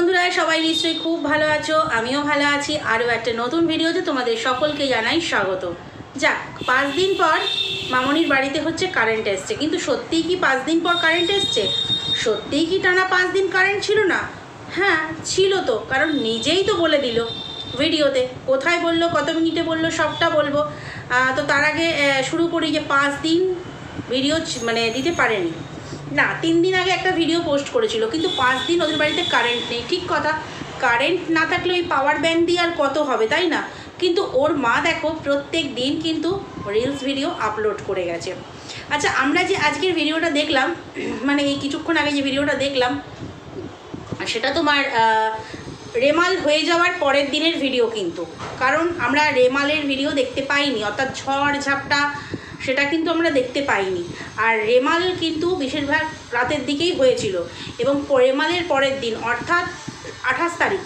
বন্ধুরা, সবাই নিশ্চয়ই খুব ভালো আছো, আমিও ভালো আছি। আরও একটা নতুন ভিডিওতে তোমাদের সকলকে জানাই স্বাগত। যাক, পাঁচ দিন পর মামনির বাড়িতে হচ্ছে কারেন্ট এসছে। কিন্তু সত্যিই কি পাঁচ দিন পর কারেন্ট এসছে? সত্যিই কি টানা পাঁচ দিন কারেন্ট ছিল না? হ্যাঁ ছিল তো, কারণ নিজেই তো বলে দিল ভিডিওতে। কোথায় বলল, কত মিনিটে বলল, সবটা বলব। তো তার আগে শুরু করি যে পাঁচ দিন ভিডিও মানে দিতে পারেনি। না, তিন দিন আগে একটা ভিডিও পোস্ট করেছিল, কিন্তু পাঁচ দিন ওদের বাড়িতে কারেন্ট নেই। ঠিক কথা কারেন্ট না থাকলে ওই পাওয়ার ব্যাংক দিয়ে আর কত হবে, তাই না? কিন্তু ওর মা দেখো, প্রত্যেক দিন কিন্তু রিলস ভিডিও আপলোড করে গেছে। আচ্ছা আমরা যে আজকের ভিডিওটা দেখলাম মানে এই কিছুক্ষণ আগে যে ভিডিওটা দেখলাম সেটা তোমার রেমাল হয়ে যাওয়ার পরের দিনের ভিডিও কিন্তু। কারণ আমরা রেমালের ভিডিও দেখতে পাইনি, অর্থাৎ ঝড় ঝাপটা সেটা কিন্তু আমরা দেখতে পাইনি। আর রেমাল কিন্তু বেশিরভাগ রাতের দিকেই হয়েছিল এবং রেমালের পরের দিন, অর্থাৎ আঠাশ তারিখ,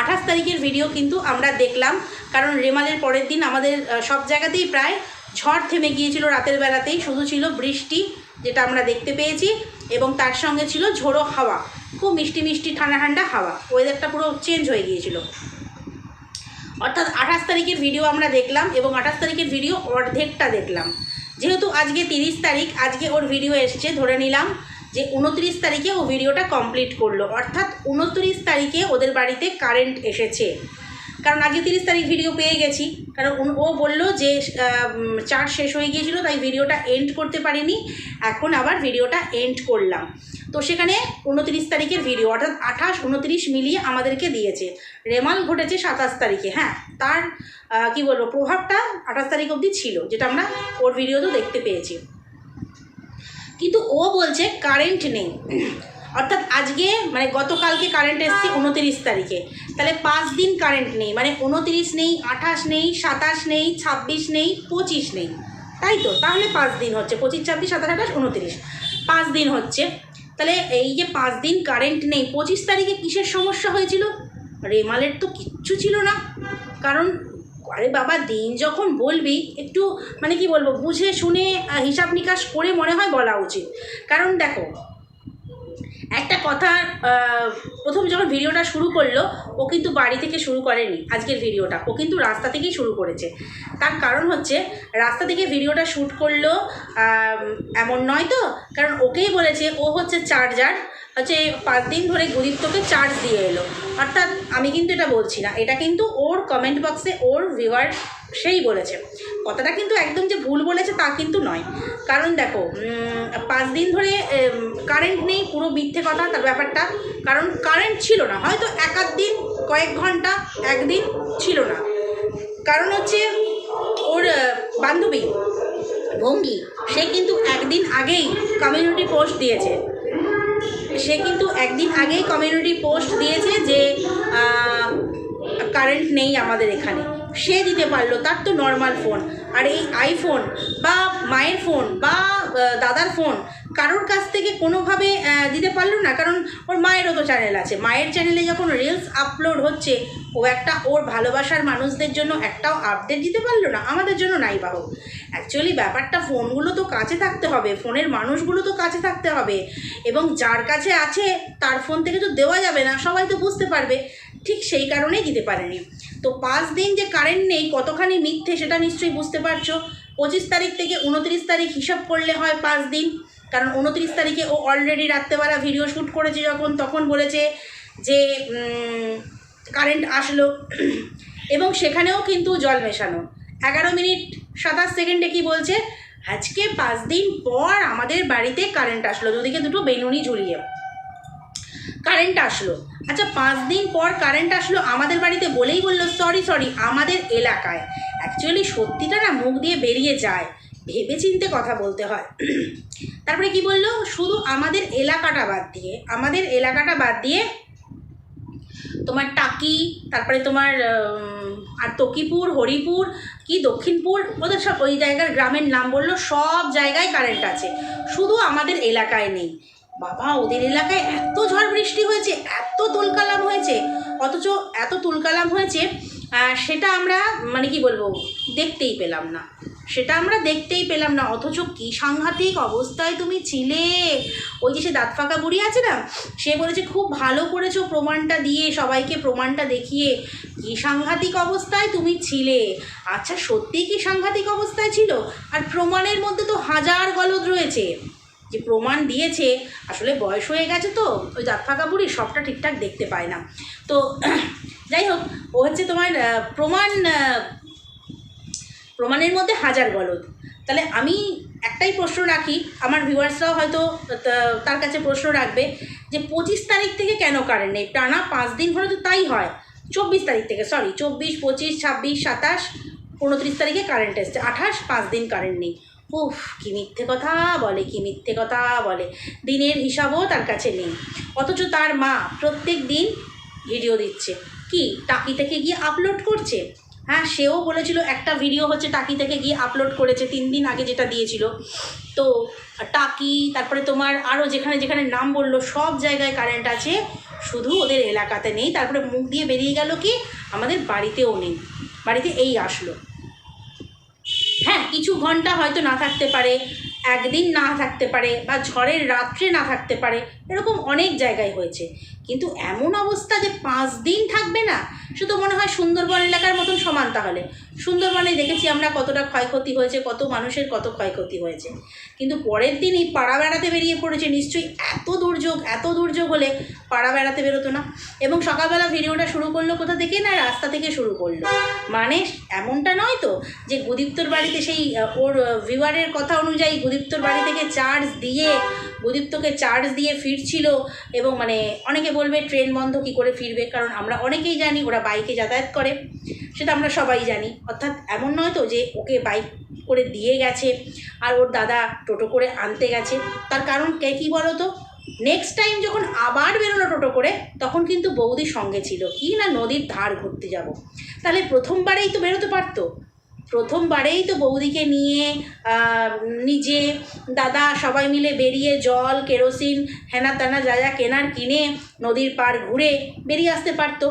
আঠাশ তারিখের ভিডিও কিন্তু আমরা দেখলাম। কারণ রেমালের পরের দিন আমাদের সব জায়গাতেই প্রায় ঝড় থেমে গিয়েছিল রাতের বেলাতেই। শুধু ছিল বৃষ্টি, যেটা আমরা দেখতে পেয়েছি, এবং তার সঙ্গে ছিল ঝোড়ো হাওয়া, খুব মিষ্টি মিষ্টি ঠান্ডা ঠান্ডা হাওয়া। ওয়েদারটা পুরো চেঞ্জ হয়ে গিয়েছিল। অর্থাৎ আঠাশ তারিখের ভিডিও আমরা দেখলাম এবং আঠাশ তারিখের ভিডিও অর্ধেকটা দেখলাম। যেহেতু আজকে তিরিশ তারিখ, আজকে ওর ভিডিও এসছে, ধরে নিলাম যে উনত্রিশ তারিখে ও ভিডিওটা কমপ্লিট করল। অর্থাৎ উনত্রিশ তারিখে ওদের বাড়িতে কারেন্ট এসেছে। কারণ আগে তিরিশ তারিখ ভিডিও পেয়ে গেছি। কারণ ও বলল যে চার্জ শেষ হয়ে গিয়েছিল, তাই ভিডিওটা এন্ড করতে পারিনি। এখন আবার ভিডিওটা এন্ড করলাম। তো সেখানে উনত্রিশ তারিখের ভিডিও অর্থাৎ আঠাশ উনত্রিশ মিলিয়ে আমাদেরকে দিয়েছে। রেমাল ঘটেছে সাতাশ তারিখে হ্যাঁ? তার কি বলব, প্রভাবটা আঠাশ তারিখ অবধি ছিল, যেটা আমরা ওর ভিডিওতেও দেখতে পেয়েছি। কিন্তু ও বলছে কারেন্ট নেই। অর্থাৎ আজকে মানে গতকালকে কারেন্ট এসছে উনতিরিশ তারিখে। তাহলে পাঁচ দিন কারেন্ট নেই মানে উনতিরিশ নেই, আঠাশ নেই, সাতাশ নেই, ছাব্বিশ নেই, পঁচিশ নেই। তাই তো? তাহলে পাঁচ দিন হচ্ছে, পঁচিশ, ছাব্বিশ, সাতাশ, আঠাশ, উনতিরিশ। পাঁচ দিন হচ্ছে। তাহলে এই যে পাঁচ দিন কারেন্ট নেই, পঁচিশ তারিখে কিসের সমস্যা হয়েছিল? রেমালের তো কিচ্ছু ছিল না। কারণ, আরে বাবা, দিন যখন বলবি, একটু মানে কি বলব, বুঝে শুনে হিসাব নিকাশ করে মনে হয় বলা উচিত। কারণ দেখো, একটা কথা প্রথম যখন ভিডিওটা শুরু করল, ও কিন্তু বাড়ি থেকে শুরু করেনি, আজকের ভিডিওটা। ও কিন্তু রাস্তা থেকেই শুরু করেছে। তার কারণ হচ্ছে, রাস্তা থেকে ভিডিওটা শ্যুট করল এমন নয় তো? কারণ ওকেই বলেছে, ও হচ্ছে চার্জার হচ্ছে পাঁচ দিন ধরে গুদীপ্তকে চার্জ দিয়ে এলো। অর্থাৎ আমি কিন্তু এটা বলছি না। এটা কিন্তু ওর কমেন্ট বক্সে ওর ভিউয়ার সেই বলেছে। কথাটা কিন্তু একদম যে ভুল বলেছে তা কিন্তু নয়। কারণ দেখো পাঁচ দিন ধরে কারেন্ট নেই, পুরো মিথ্যে কথা তার ব্যাপারটা। কারণ কারেন্ট ছিল না। হয়তো এক দিন, কয়েক ঘণ্টা, একদিন ছিল না। কারণ হচ্ছে ওর বান্ধবী, ভঙ্গি, সে কিন্তু একদিন আগেই কমিউনিটি পোস্ট দিয়েছে। সে কিন্তু একদিন আগেই কমিউনিটি পোস্ট দিয়েছে যে কারেন্ট নেই আমাদের এখানে। সে দিতে পারল, তার তো নর্মাল ফোন আর এই আইফোন বা মায়ের ফোন বা দাদার ফোন কারোর কাছ থেকে কোনোভাবে দিতে পারল না। কারণ ওর মায়েরও তো চ্যানেল আছে। মায়ের চ্যানেলে যখন রিলস আপলোড হচ্ছে, ও একটা ওর ভালোবাসার মানুষদের জন্য একটাও আপডেট দিতে পারল না। আমাদের জন্য নাই বা হোক অ্যাকচুয়ালি ব্যাপারটা ফোনগুলো তো কাছে থাকতে হবে। ফোনের মানুষগুলো তো কাছে থাকতে হবে। এবং যার কাছে আছে, তার ফোন থেকে তো দেওয়া যাবে না। সবাই তো বুঝতে পারবে। ঠিক সেই কারণেই দিতে পারেনি। তো পাঁচ দিন যে কারেন্ট নেই, কতখানি মিথ্যে সেটা নিশ্চয়ই বুঝতে পারছ। পঁচিশ তারিখ থেকে উনত্রিশ তারিখ হিসাব করলে হয় পাঁচ দিন। কারণ উনত্রিশ তারিখে ও অলরেডি রাত্রেবেলা ভিডিও শ্যুট করেছে যখন, তখন বলেছে যে কারেন্ট আসলো। এবং সেখানেও কিন্তু জল মেশানো। এগারো মিনিট সাতাশ সেকেন্ডে কি বলছে? আজকে পাঁচ দিন পর আমাদের বাড়িতে কারেন্ট আসলো। দুদিকে দুটো বেলুনি ঝুলিয়ে। কারেন্ট আসলো। আচ্ছা পাঁচ দিন পর কারেন্ট আসলো আমাদের বাড়িতে বলেই বলল সরি সরি আমাদের এলাকায় অ্যাকচুয়ালি সত্যিটা না মুখ দিয়ে বেরিয়ে যায়। ভেবে চিনতে কথা বলতে হয়। তারপরে কি বলল? শুধু আমাদের এলাকাটা বাদ দিয়ে, আমাদের এলাকাটা বাদ দিয়ে তোমার টাকি, তারপরে তোমার আর তকিপুর, হরিপুর, কি দক্ষিণপুর, ওদের সব ওই জায়গার গ্রামের নাম বলল, সব জায়গায় কারেন্ট আছে। শুধু আমাদের এলাকায় নেই। বাবা, ওদের এলাকায় এত ঝড় বৃষ্টি হয়েছে, এত তুলকালাম হয়েছে, অথচ এত তুলকালাম হয়েছে সেটা আমরা মানে কি বলব, দেখতেই পেলাম না। সেটা আমরা দেখতেই পেলাম না, অথচ কি সাংঘাতিক অবস্থায় তুমি ছিলে? ওই যে সে দাঁত ফাঁকা বুড়ি আছে না, সে বলেছে খুব ভালো করেছ প্রমাণটা দিয়ে, সবাইকে প্রমাণটা দেখিয়ে। কি সাংঘাতিক অবস্থায় তুমি ছিলে? আচ্ছা সত্যিই কি সাংঘাতিক অবস্থায় ছিল? আর প্রমাণের মধ্যে তো হাজার গলদ রয়েছে। যে প্রমাণ দিয়েছে, আসলে বয়স হয়ে গেছে তো, ওই দাঁত ফাঁকা বুড়ি সবটা ঠিকঠাক দেখতে পায় না। তো, যাই হোক, ও হচ্ছে তোমার প্রমাণ প্রমাণের মধ্যে হাজার গলদ। তাহলে আমি একটাই প্রশ্ন রাখি, আমার ভিউয়ার্সরাও হয়তো তার কাছে প্রশ্ন রাখবে যে পঁচিশ তারিখ থেকে কেন কারেন্ট নেই? টানা পাঁচ দিন হলে তো তাই হয়। চব্বিশ তারিখ থেকে সরি চব্বিশ, পঁচিশ, ছাব্বিশ, সাতাশ, উনত্রিশ তারিখে কারেন্ট এসছে। আঠাশ, পাঁচ দিন কারেন্ট নেই। উফ, কি মিথ্যে কথা বলে, কি মিথ্যে কথা বলে। দিনের হিসাবও তার কাছে নেই। অথচ তার মা প্রত্যেক দিন ভিডিও দিচ্ছে। কি, টাকি থেকে গিয়ে আপলোড করছে? হ্যাঁ সেও বলেছিল, একটা ভিডিও হচ্ছে টাকি থেকে গিয়ে আপলোড করেছে, তিন দিন আগে যেটা দিয়েছিল। তো, টাকি, তারপরে তোমার আরও যেখানে যেখানে নাম বলল, সব জায়গায় কারেন্ট আছে, শুধু ওদের এলাকাতে নেই। তারপরে মুখ দিয়ে বেরিয়ে গেল কি, আমাদের বাড়িতেও নেই। বাড়িতে এই আসলো। হ্যাঁ কিছু ঘণ্টা হয়তো না থাকতে পারে, একদিন না থাকতে পারে, বা ঝড়ের রাত্রে না থাকতে পারে, এরকম অনেক জায়গায় হয়েছে। কিন্তু এমন অবস্থা যে পাঁচ দিন থাকবে না, শুধু মনে হয় সুন্দরবন এলাকার মতন সমান তাহলে। সুন্দরবনে দেখেছি আমরা কতটা ক্ষয়ক্ষতি হয়েছে, কত মানুষের কত ক্ষয়ক্ষতি হয়েছে। কিন্তু পরের দিনই পাড়া বেড়াতে বেরিয়ে পড়েছে, নিশ্চয়ই এত দুর্যোগ এত দুর্যোগ হলে পাড়া বেড়াতে বেরোতো না। এবং সকালবেলা ভিডিওটা শুরু করল কোথা থেকে না রাস্তা থেকে শুরু করল। মানে এমনটা নয় তো যে গুদীপ্তর বাড়িতে সেই ওর ভিউয়ারের কথা অনুযায়ী গুদীপ্তর বাড়ি থেকে চার্জ দিয়ে গুদীপ্তকে চার্জ দিয়ে ফিরছিল এবং মানে অনেকে বলবে ট্রেন বন্ধ কি করে ফিরবে? কারণ আমরা অনেকেই জানি ওরা বাইকে যাতায়াত করে, সেটা আমরা সবাই জানি। অর্থাৎ এমন নয় তো যে ওকে বাইক করে দিয়ে গেছে আর ওর দাদা টোটো করে আনতে গেছে। তার কারণ কে কী বলো তো নেক্সট টাইম যখন আবার বেরোলো টোটো করে, তখন কিন্তু বৌদি সঙ্গে ছিল। কি না নদীর ধার ঘুরতে যাব? তাহলে প্রথমবারেই তো বেরোতে পারতো। প্রথমবারেই তো বৌদিকে নিয়ে নিজে দাদা সবাই মিলে বেরিয়ে জল, কেরোসিন হেনা তেনা যা যা কেনার কিনে নদীর পার ঘুরে বেরিয়ে আসতে পারতো।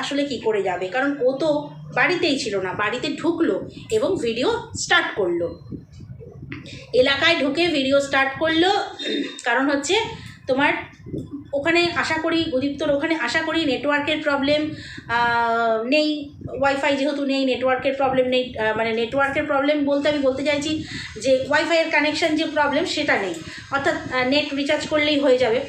আসলে কি করে যাবে? কারণ ও তো বাড়িতেই ছিল না, বাড়িতে ঢুকলো এবং ভিডিও স্টার্ট করল। এলাকায় ঢুকে ভিডিও স্টার্ট করল, কারণ হচ্ছে তোমার ওখানে আশা করি গুদীপ্তর ওখানে আশা করি নেটওয়ার্কের প্রবলেম নেই। ওয়াইফাই যেহেতু নেই নেটওয়ার্কের প্রবলেম নেই মানে নেটওয়ার্কের প্রবলেম বলতে আমি বলতে চাইছি যে ওয়াইফাইয়ের কানেকশান যে প্রবলেম সেটা নেই। অর্থাৎ নেট রিচার্জ করলেই হয়ে যাবে।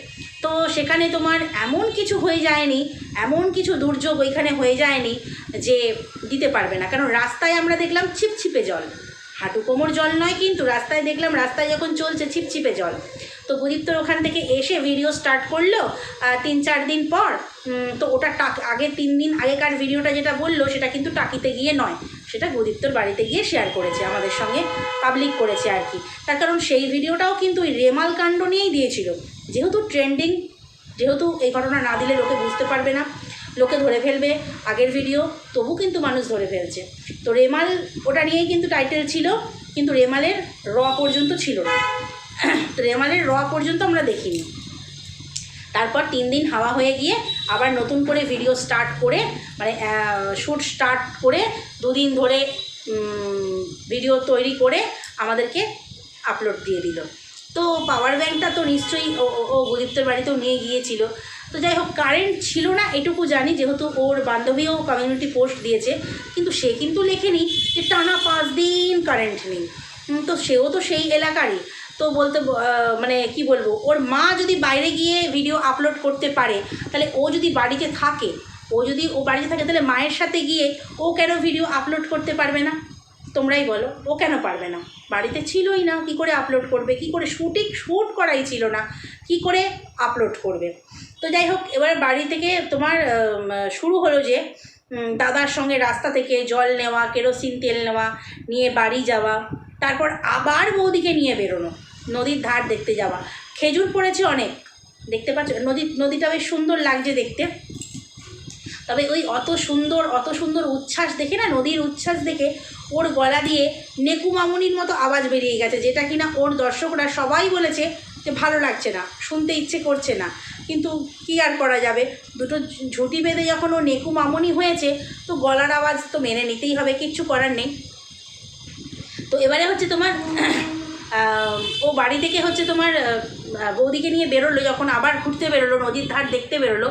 তো সেখানে তোমার এমন কিছু হয়ে যায়নি, এমন কিছু দুর্যোগ ওইখানে হয়ে যায়নি যে দিতে পারবে না। কারণ রাস্তায় আমরা দেখলাম ছিপছিপে জল। হাঁটু কোমর জল নয় কিন্তু রাস্তায় দেখলাম রাস্তায় যখন চলছে ছিপছিপে জল। তো গুদীপ্তর ওখান থেকে এসে ভিডিও স্টার্ট করল তিন চার দিন পর তো ওটা টাক, আগে তিন দিন আগেকার ভিডিওটা যেটা বলল, সেটা কিন্তু টাকিতে গিয়ে নয়। সেটা গুদীপ্তর বাড়িতে গিয়ে শেয়ার করেছে, আমাদের সঙ্গে পাবলিক করেছে আর কি। তার কারণ সেই ভিডিওটাও কিন্তু ওই রেমাল কাণ্ড নিয়েই দিয়েছিল। যেহেতু ট্রেন্ডিং যেহেতু এই ঘটনা না দিলে লোকে বুঝতে পারবে না। লোকে ধরে ফেলবে, আগের ভিডিও তবু কিন্তু মানুষ ধরে ফেলছে। তো রেমাল, ওটা নিয়েই কিন্তু টাইটেল ছিল, কিন্তু রেমালের র পর্যন্ত ছিল না। তো রেমালের র পর্যন্ত আমরা দেখিনি। তারপর তিন দিন হাওয়া হয়ে গিয়ে আবার নতুন করে ভিডিও স্টার্ট করে মানে শ্যুট স্টার্ট করে দুদিন ধরে ভিডিও তৈরি করে আমাদেরকে আপলোড দিয়ে দিল। তো পাওয়ার ব্যাঙ্কটা তো নিশ্চয়ই ও ও বাড়িতেও নিয়ে গিয়েছিল। তো যাই হোক কারেন্ট ছিল না, এটুকু জানি, যেহেতু ওর বান্ধবীও কমিউনিটি পোস্ট দিয়েছে, কিন্তু সে কিন্তু লেখেনি যে টানা পাঁচ দিন কারেন্ট নেই। তো সেও তো সেই এলাকারই। তো বলতে মানে কি বলব, ওর মা যদি বাইরে গিয়ে ভিডিও আপলোড করতে পারে, তাহলে ও যদি বাড়িতে থাকে, ও যদি ও বাড়িতে থাকে, তাহলে মায়ের সাথে গিয়ে ও কেন ভিডিও আপলোড করতে পারবে না? তোমরাই বলো, ও কেন পারবে না? বাড়িতে ছিলই না, কি করে আপলোড করবে, কি করে শুটিং শ্যুট করাই ছিল না, কি করে আপলোড করবে? তো যাই হোক, এবার বাড়ি থেকে তোমার শুরু হলো যে দাদার সঙ্গে রাস্তা থেকে জল নেওয়া, কেরোসিন তেল নেওয়া, নিয়ে বাড়ি যাওয়া, তারপর আবার বৌদিকে নিয়ে বেরোনো, নদীর ধার দেখতে যাওয়া। খেজুর পড়েছে অনেক, দেখতে পাচ্ছ? নদী, নদীটা বেশ সুন্দর লাগছে দেখতে। তবে ওই অত সুন্দর অত সুন্দর উচ্ছ্বাস দেখে না নদীর উচ্ছ্বাস দেখে ওর গলা দিয়ে নেকু মামুনির মতো আওয়াজ বেরিয়ে গেছে, যেটা কিনা ওর দর্শকরা সবাই বলেছে যে ভালো লাগছে না, শুনতে ইচ্ছে করছে না। কিন্তু কি আর করা যাবে? দুটো ঝুঁটি বেঁধে যখন ও নেকু মামুনি হয়েছে, তো গলার আওয়াজ তো মেনে নিতেই হবে, কিচ্ছু করার নেই। তো এবারে হচ্ছে তোমার ও বাড়ি থেকে হচ্ছে তোমার বৌদিকে নিয়ে বেরোলো, যখন আবার ঘুরতে বেরোলো, নদীর ধার দেখতে বেরোলো।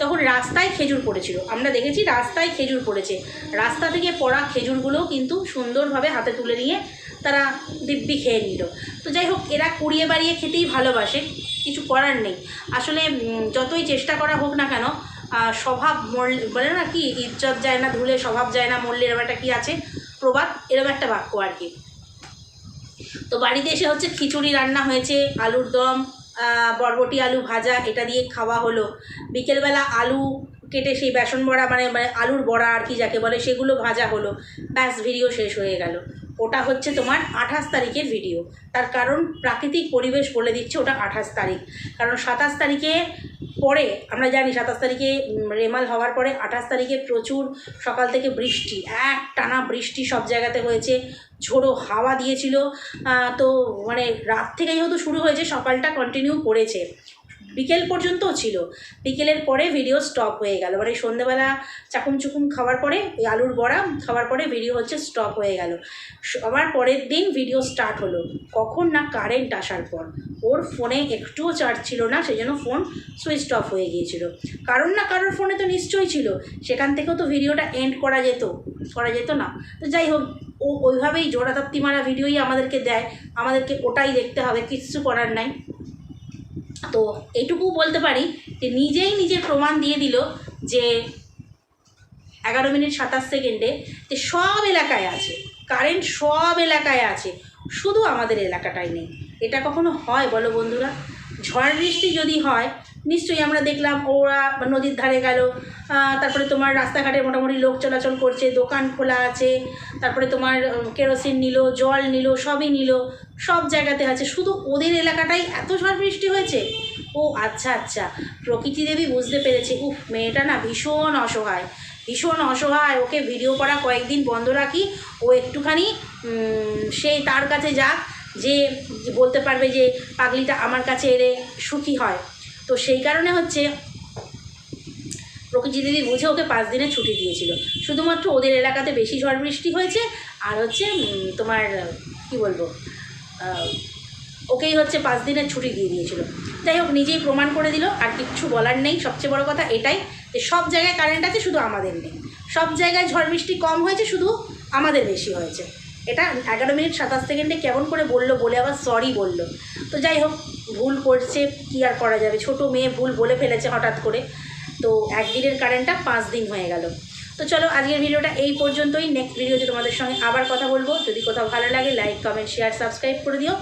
তখন রাস্তায় খেজুর পড়েছিল। আমরা দেখেছি রাস্তায় খেজুর পড়েছে। রাস্তা থেকে পড়া খেজুরগুলোও কিন্তু সুন্দরভাবে হাতে তুলে নিয়ে তারা দিব্যি খেয়ে নিল। তো যাই হোক, এরা কুড়িয়ে বাড়িয়ে খেতেই ভালোবাসে, কিছু করার নেই। আসলে যতই চেষ্টা করা হোক না কেন স্বভাব মরলে বলে না কি, ইজ্জত যায় না, ধুলে স্বভাব যায় না, মরলে এরকম একটা কি আছে? প্রবাদ, এরকম একটা বাক্য আর কি। তো বাড়িতে এসে হচ্ছে খিচুড়ি রান্না হয়েছে, আলুর দম বরবটি আলু ভাজা, এটা দিয়ে খাওয়া হলো। বিকেলবেলা আলু কেটে সেই বেসন বড়া মানে মানে আলুর বড়া আর কি যাকে বলে, সেগুলো ভাজা হলো। ব্যাস ভিডিও শেষ হয়ে গেল। ওটা হচ্ছে তোমার আঠাশ তারিখের ভিডিও তার কারণ প্রাকৃতিক পরিবেশ বলে দিচ্ছে ওটা আঠাশ তারিখ। কারণ সাতাশ তারিখে পরে, আমরা জানি সাতাশ তারিখে রেমাল হওয়ার পরে আঠাশ তারিখে প্রচুর সকাল থেকে বৃষ্টি, এক টানা বৃষ্টি সব জায়গাতে হয়েছে, ঝোড়ো হাওয়া দিয়েছিল তো মানে রাত থেকে যেহেতু শুরু হয়েছে, সকালটা কন্টিনিউ করেছে। বিকেল পর্যন্তও ছিল। বিকেলের পরে ভিডিও স্টপ হয়ে গেল। মানে সন্ধ্যেবেলা চাকুম চুকুম খাওয়ার পরে, ওই আলুর বড়া খাওয়ার পরে ভিডিও হচ্ছে স্টপ হয়ে গেল। আবার পরের দিন ভিডিও স্টার্ট হলো। কখন না কারেন্ট আসার পর। ওর ফোনে একটুও চার্জ ছিল না সেই জন্য ফোন সুইচ অফ হয়ে গিয়েছিল। কারণ না কারোর ফোনে তো নিশ্চয়ই ছিল। সেখান থেকেও তো ভিডিওটা এন্ড করা যেত করা যেত না। তো যাই হোক, ও ওইভাবেই জোড়াতাপ্তি মারা ভিডিওই আমাদেরকে দেয়। আমাদেরকে ওটাই দেখতে হবে কিচ্ছু করার নাই। তো এটুকু বলতে পারি যে নিজেই নিজের প্রমাণ দিয়ে দিল যে এগারো মিনিট সাতাশ সেকেন্ডে যে সব এলাকায় আছে কারেন্ট সব এলাকায় আছে, শুধু আমাদের এলাকাটাই নেই। এটা কখনো হয় বলো বন্ধুরা? ঝড় বৃষ্টি যদি হয় নিশ্চয়ই আমরা দেখলাম ওরা নদীর ধারে গেল। তারপরে তোমার রাস্তাঘাটে মোটামুটি লোক চলাচল করছে, দোকান খোলা আছে, তারপরে তোমার কেরোসিন নিল, জল নিল, সবই নিল, সব জায়গাতে আছে। শুধু ওদের এলাকাটাই এত ঝড় বৃষ্টি হয়েছে? ও আচ্ছা আচ্ছা। প্রকৃতি দেবী বুঝতে পেরেছে। উফ, মেয়েটা না ভীষণ অসহায় ভীষণ অসহায়। ওকে ভিডিও করা কয়েকদিন বন্ধ রাখি, ও একটুখানি সেই তার কাছে যাক, যে বলতে পারবে যে পাগলিটা আমার কাছে এলে সুখী হয়। তো সেই কারণে হচ্ছে প্রকৃতি দিদি বুঝে ওকে পাঁচ দিনের ছুটি দিয়েছিল। শুধুমাত্র ওদের এলাকাতে বেশি ঝড় বৃষ্টি হয়েছে আর হচ্ছে তোমার, কি বলব ওকেই হচ্ছে পাঁচ দিনের ছুটি দিয়ে দিয়েছিল। যাই হোক, নিজেই প্রমাণ করে দিল, আর কিচ্ছু বলার নেই। সবচেয়ে বড় কথা এটাই যে সব জায়গায় কারেন্ট আছে, শুধু আমাদের নেই। সব জায়গায় ঝড় বৃষ্টি কম হয়েছে, শুধু আমাদের বেশি হয়েছে। এটা এগারো মিনিট সাতাশ সেকেন্ডে কেমন করে বলল বলে আবার সরি বলল। তো যাই হোক ভুল করছে, কী আর করা যাবে? ছোট মেয়ে ভুল বলে ফেলেছে হঠাৎ করে। তো একদিনের কারেন্টটা পাঁচ দিন হয়ে গেল। তো চলো, আজকের ভিডিওটা এই পর্যন্তই। নেক্সট ভিডিওতে তোমাদের সঙ্গে আবার কথা বলব। যদি কোথাও ভালো লাগে লাইক কমেন্ট শেয়ার সাবস্ক্রাইব করে দিও।